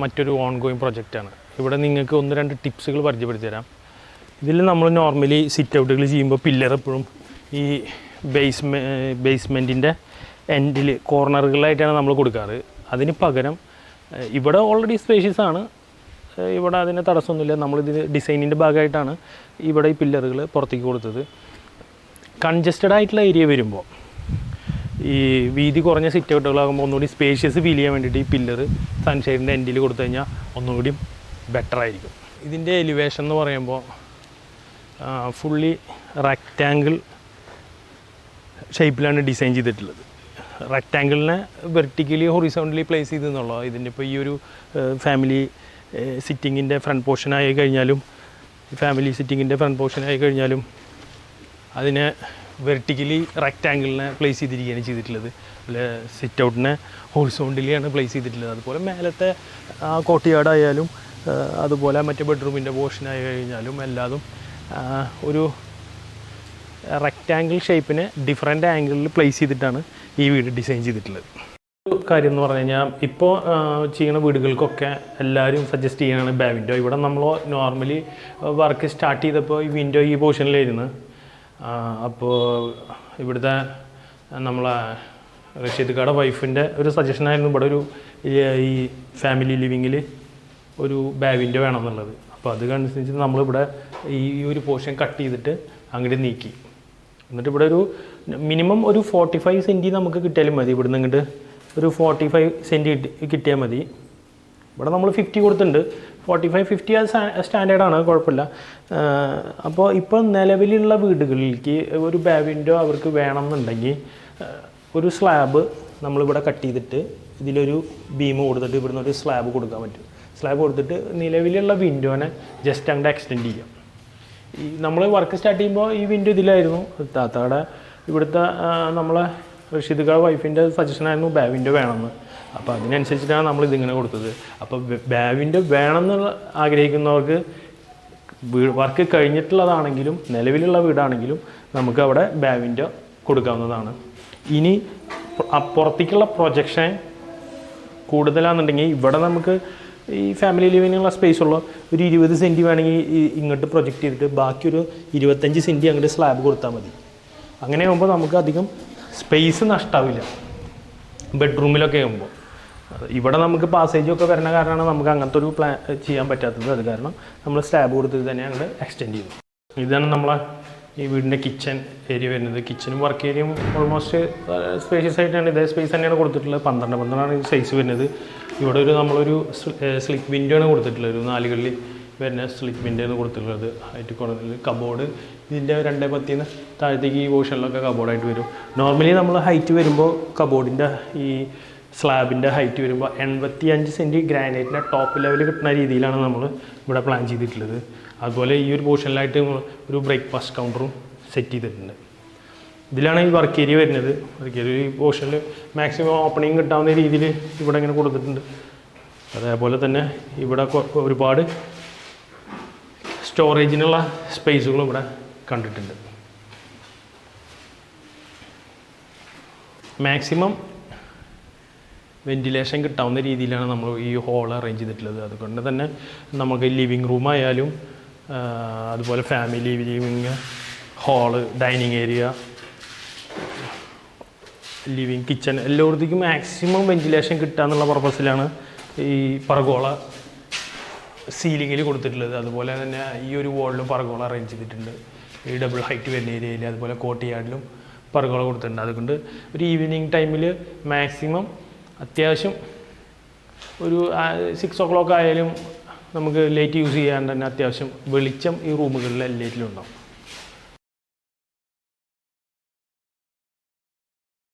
മറ്റൊരു on going പ്രൊജക്റ്റാണ് ഇവിടെ നിങ്ങൾക്ക് ഒന്ന് രണ്ട് ടിപ്സുകൾ പരിചയപ്പെടുത്തി തരാം. ഇതിൽ നമ്മൾ നോർമലി സിറ്റ് ഔട്ടുകൾ ചെയ്യുമ്പോൾ പില്ലർ എപ്പോഴും ഈ ബേസ്മെ ബേസ്മെന്റിന്റെ എൻഡിൽ കോർണറുകളായിട്ടാണ് നമ്മൾ കൊടുക്കാറ്. അതിന് പകരം ഇവിടെ ഓൾറെഡി സ്പേഷ്യസ് ആണ്. ഇവിടെ അതിന് തടസ്സമൊന്നുമില്ല. നമ്മളിത് ഡിസൈനിന്റെ ഭാഗമായിട്ടാണ് ഇവിടെ ഈ പില്ലറുകൾ പുറത്തേക്ക് കൊടുത്തത്. കൺജസ്റ്റഡ് ആയിട്ടുള്ള ഏരിയ വരുമ്പോൾ ഈ വീതി കുറഞ്ഞ സിറ്റ് ഔട്ടുകളാകുമ്പോൾ ഒന്നുകൂടി സ്പേഷ്യസ് ഫീൽ ചെയ്യാൻ വേണ്ടിയിട്ട് ഈ പില്ലർ സൺഷൈഡിന്റെ എൻഡിൽ കൊടുത്തു കഴിഞ്ഞാൽ ഒന്നുകൂടി ബെറ്റർ ആയിരിക്കും. ഇതിന്റെ എലിവേഷൻ എന്ന് പറയുമ്പോൾ ഫുള്ളി റെക്റ്റാങ്കിൾ ഷേപ്പിലാണ് ഡിസൈൻ ചെയ്തിട്ടുള്ളത്. റെക്റ്റാങ്കിളിനെ വെർട്ടിക്കലി ഹൊറിസോണ്ടലി പ്ലേസ് ചെയ്തെന്നുള്ളത് ഇതിന്റെ ഇപ്പോൾ ഈ ഒരു ഫാമിലി സിറ്റിങ്ങിന്റെ ഫ്രണ്ട് പോർഷൻ ആയി കഴിഞ്ഞാലും ഫാമിലി സിറ്റിങ്ങിന്റെ ഫ്രണ്ട് പോർഷൻ ആയി കഴിഞ്ഞാലും അതിനെ വെർട്ടിക്കലി റെക്റ്റാങ്കിളിനെ പ്ലേസ് ചെയ്തിരിക്കുകയാണ് ചെയ്തിട്ടുള്ളത്. അതുപോലെ സിറ്റ് ഔട്ടിനെ ഹോൾസോണ്ടിലെയാണ് പ്ലേസ് ചെയ്തിട്ടുള്ളത്. അതുപോലെ മേലത്തെ ആ കോട്ടിയാട് ആയാലും അതുപോലെ മറ്റേ ബെഡ്റൂമിന്റെ പോർഷനായി കഴിഞ്ഞാലും എല്ലാതും ഒരു റെക്റ്റാങ്കിൾ ഷേപ്പിനെ ഡിഫറെന്റ് ആംഗിളിൽ പ്ലേസ് ചെയ്തിട്ടാണ് ഈ വീട് ഡിസൈൻ ചെയ്തിട്ടുള്ളത്. കാര്യം എന്ന് പറഞ്ഞു കഴിഞ്ഞാൽ ഇപ്പോൾ ചെയ്യുന്ന വീടുകൾക്കൊക്കെ എല്ലാവരും സജസ്റ്റ് ചെയ്യണതാണ് ബാ വിൻഡോ ഇവിടെ നമ്മൾ നോർമലി വർക്ക് സ്റ്റാർട്ട് ചെയ്തപ്പോൾ ഈ വിൻഡോ ഈ പോർഷനിലായിരുന്നു അപ്പോൾ ഇവിടുത്തെ നമ്മളെ റഷീദ് കാടെ വൈഫിന്റെ ഒരു സജഷനായിരുന്നു ഇവിടെ ഒരു ഈ- ഫാമിലി ലിവിങ്ങിൽ ഒരു ബാവിന്റെ വേണം എന്നുള്ളത്. അപ്പോൾ അത് അനുസരിച്ച് നമ്മളിവിടെ ഈ ഒരു പോർഷൻ കട്ട് ചെയ്തിട്ട് അങ്ങോട്ട് നീക്കി. എന്നിട്ട് ഇവിടെ ഒരു മിനിമം ഒരു ഫോർട്ടി ഫൈവ് സെന്റി നമുക്ക് കിട്ടിയാലും മതി. ഇവിടുന്ന് ഇങ്ങോട്ട് ഒരു ഫോർട്ടി ഫൈവ് സെന്റി കിട്ടിയാൽ മതി. ഇവിടെ നമ്മൾ ഫിഫ്റ്റി കൊടുത്തിട്ടുണ്ട്. ഫോർട്ടി ഫൈവ് ഫിഫ്റ്റി അത് സ്റ്റാൻഡേർഡാണ് കുഴപ്പമില്ല. അപ്പോൾ ഇപ്പോൾ നിലവിലുള്ള വീടുകളിലേക്ക് ഒരു ബാ വിൻഡോ അവർക്ക് വേണമെന്നുണ്ടെങ്കിൽ ഒരു സ്ലാബ് നമ്മളിവിടെ കട്ട് ചെയ്തിട്ട് ഇതിലൊരു ബീം കൊടുത്തിട്ട് ഇവിടുന്ന് ഒരു സ്ലാബ് കൊടുക്കാൻ പറ്റും. സ്ലാബ് കൊടുത്തിട്ട് നിലവിലുള്ള വിൻഡോനെ ജസ്റ്റ് അങ്ങോട്ട് എക്സ്റ്റെൻഡ് ചെയ്യാം. ഈ നമ്മൾ വർക്ക് സ്റ്റാർട്ട് ചെയ്യുമ്പോൾ ഈ വിൻഡോ ഇതിലായിരുന്നു. താത്താടെ ഇവിടുത്തെ നമ്മളെ റഷീദ് വൈഫിന്റെ സജഷനായിരുന്നു ബാ വിൻഡോ വേണമെന്ന്. അപ്പോൾ അതിനനുസരിച്ചിട്ടാണ് നമ്മൾ ഇതിങ്ങനെ കൊടുത്തത്. അപ്പോൾ ബാവിന്റെ വേണമെന്നുള്ള ആഗ്രഹിക്കുന്നവർക്ക് വർക്ക് കഴിഞ്ഞിട്ടുള്ളതാണെങ്കിലും നിലവിലുള്ള വീടാണെങ്കിലും നമുക്ക് അവിടെ ബാവിന്റെ കൊടുക്കാവുന്നതാണ്. ഇനി പുറത്തേക്കുള്ള പ്രൊജക്ഷൻ കൂടുതലാണെന്നുണ്ടെങ്കിൽ ഇവിടെ നമുക്ക് ഈ ഫാമിലി ലിവിനുള്ള സ്പേസ് ഉള്ള. ഒരു ഇരുപത് സെന്റ് വേണമെങ്കിൽ ഇങ്ങോട്ട് പ്രൊജക്റ്റ് ചെയ്തിട്ട് ബാക്കി ഒരു ഇരുപത്തഞ്ച് സെന്റ് അങ്ങോട്ട് സ്ലാബ് കൊടുത്താൽ മതി. അങ്ങനെ ആകുമ്പോൾ നമുക്ക് അധികം സ്പേസ് നഷ്ടാവില്ല. ബെഡ്റൂമിലൊക്കെ ആകുമ്പോൾ ഇവിടെ നമുക്ക് പാസേജ് ഒക്കെ വരുന്ന കാരണമാണ് നമുക്ക് അങ്ങനത്തെ ഒരു പ്ലാൻ ചെയ്യാൻ പറ്റാത്തത്. അത് കാരണം നമ്മൾ സ്റ്റാബ് കൊടുത്തിട്ട് തന്നെ അങ്ങോട്ട് എക്സ്റ്റെൻഡ് ചെയ്തു. ഇതാണ് നമ്മളെ ഈ വീടിന്റെ കിച്ചൺ ഏരിയ വരുന്നത്. കിച്ചനും വർക്ക് ഏരിയയും ഓൾമോസ്റ്റ് സ്പേഷ്യസ് ആയിട്ടാണ്. ഇതേ സ്പേസ് തന്നെയാണ് കൊടുത്തിട്ടുള്ളത്. പന്ത്രണ്ട് പന്ത്രണ്ടാണ് സൈസ് വരുന്നത്. ഇവിടെ ഒരു നമ്മളൊരു സ്ലിപ്പ് വിൻഡോ ആണ് കൊടുത്തിട്ടുള്ളത്. ഒരു നാലുകളിൽ വരുന്ന സ്ലിപ്പ് വിൻഡോ ആണ് കൊടുത്തിട്ടുള്ളത്. ആയിട്ട് കൊടുത്തിട്ടുള്ളത് കബോർഡ് ഇതിന്റെ രണ്ടേ പത്തിന്ന് താഴത്തേക്ക് ഈ പോർഷനിലൊക്കെ കബോർഡായിട്ട് വരും. നോർമലി നമ്മൾ ഹൈറ്റ് വരുമ്പോൾ കബോർഡിന്റെ ഈ സ്ലാബിന്റെ ഹൈറ്റ് വരുമ്പോൾ എൺപത്തി അഞ്ച് സെന്റ് ഗ്രാനൈറ്റിന്റെ ടോപ്പ് ലെവൽ കിട്ടുന്ന രീതിയിലാണ് നമ്മൾ ഇവിടെ പ്ലാൻ ചെയ്തിട്ടുള്ളത്. അതുപോലെ ഈ ഒരു പോർഷനിലായിട്ട് ഒരു ബ്രേക്ക്ഫാസ്റ്റ് കൗണ്ടറും സെറ്റ് ചെയ്തിട്ടുണ്ട്. ഇതിലാണ് ഈ വർക്ക് ഏരിയ വരുന്നത്. വർക്ക് ഏരിയ ഈ പോർഷനിൽ മാക്സിമം ഓപ്പണിങ് കിട്ടാവുന്ന രീതിയിൽ ഇവിടെ ഇങ്ങനെ കൊടുത്തിട്ടുണ്ട്. അതേപോലെ തന്നെ ഇവിടെ ഒരുപാട് സ്റ്റോറേജിനുള്ള സ്പേസുകളും ഇവിടെ കണ്ടിട്ടുണ്ട്. മാക്സിമം വെന്റിലേഷൻ കിട്ടാവുന്ന രീതിയിലാണ് നമ്മൾ ഈ ഹോൾ അറേഞ്ച് ചെയ്തിട്ടുള്ളത്. അതുകൊണ്ട് തന്നെ നമുക്ക് ലിവിങ് റൂം ആയാലും അതുപോലെ family living hall dining area living kitchen എല്ലായിടത്തേക്കും maximum ventilation കിട്ടുക എന്നുള്ള പർപ്പസിലാണ് ഈ പറഗോള സീലിങ്ങിൽ കൊടുത്തിട്ടുള്ളത്. അതുപോലെ തന്നെ ഈ ഒരു വാളിലും പറഗോള അറേഞ്ച് ചെയ്തിട്ടുണ്ട്. ഈ ഡബിൾ ഹൈറ്റ് വരുന്ന ഏരിയയിൽ അതുപോലെ കോട്ടിയാടിലും പറഗോള കൊടുത്തിട്ടുണ്ട്. അതുകൊണ്ട് ഒരു ഈവനിങ് ടൈമിൽ മാക്സിമം അത്യാവശ്യം ഒരു സിക്സ് ഓ ക്ലോക്ക് ആയാലും നമുക്ക് ലൈറ്റ് യൂസ് ചെയ്യാൻ തന്നെ അത്യാവശ്യം വെളിച്ചം ഈ റൂമുകളിൽ എല്ലാറ്റിലും ഉണ്ടാവും.